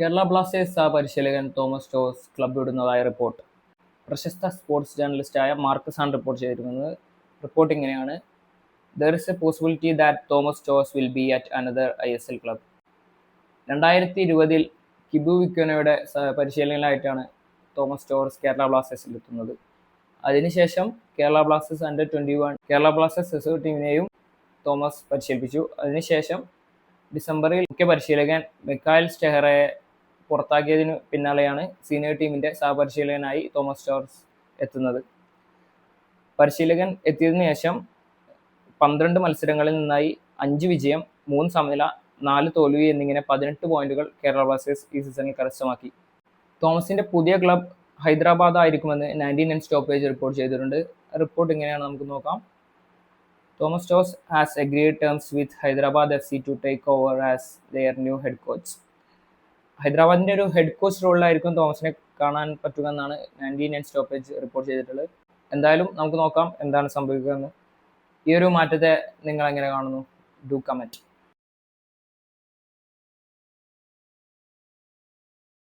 Kerala Blasters പരിശീലകൻ Thomas toss club വിടുന്നതായ report പ്രശസ്ത സ്പോർട്സ് ജേർണലിസ്റ്റായ മാർക്കസ് ആണ് റിപ്പോർട്ട് ചെയ്തിരിക്കുന്നത്. റിപ്പോർട്ട് ഇങ്ങനെയാണ്. There is a possibility that Thomas Tors will be at another I S L club രണ്ടായിരത്തി ഇരുപതിൽ കിബു വിക്കോനയുടെ പരിശീലകനായിട്ടാണ് തോമസ് ടോറസ് കേരള ബ്ലാസ്റ്റേഴ്സിൽ എത്തുന്നത്. അതിനുശേഷം Kerala Blasters under twenty one Kerala Blasters reserve ടീമിനെയും Thomas പരിശീലിപ്പിച്ചു. അതിനുശേഷം ഡിസംബറിൽ മുഖ്യ പരിശീലകൻ മിക്കായൽ സ്റ്റെഹറയെ പുറത്താക്കിയതിന് പിന്നാലെയാണ് സീനിയർ ടീമിന്റെ സഹപരിശീലകനായി തോമസ് ജോർജ് എത്തുന്നത്. പരിശീലകൻ എത്തിയതിനു ശേഷം പന്ത്രണ്ട് മത്സരങ്ങളിൽ നിന്നായി അഞ്ച് വിജയം മൂന്ന് സമനില നാല് തോൽവി എന്നിങ്ങനെ പതിനെട്ട് പോയിന്റുകൾ കേരള ബ്ലാസ്റ്റേഴ്സ് ഈ സീസണിൽ കരസ്ഥമാക്കി. തോമസിന്റെ പുതിയ ക്ലബ് ഹൈദരാബാദ് ആയിരിക്കുമെന്ന് നയന്റി നയൻ സ്റ്റോപ്പേജ് റിപ്പോർട്ട് ചെയ്തിട്ടുണ്ട്. റിപ്പോർട്ട് ഇങ്ങനെയാണ് നമുക്ക് നോക്കാം. Thomas Jose has agreed terms with Hyderabad F C to take over as their new head coach ഹൈദരാബാദിന്റെ ഒരു ഹെഡ് കോച്ച് റോളിലായിരിക്കും തോമസിനെ കാണാൻ പറ്റുക എന്നാണ് നയന്റി നയൻ സ്റ്റോപ്പേജ് റിപ്പോർട്ട് ചെയ്തിട്ടുള്ളത്. എന്തായാലും നമുക്ക് നോക്കാം എന്താണ് സംഭവിക്കുക എന്ന്. ഈ ഒരു മാറ്റത്തെ നിങ്ങൾ എങ്ങനെ കാണുന്നു? Do comment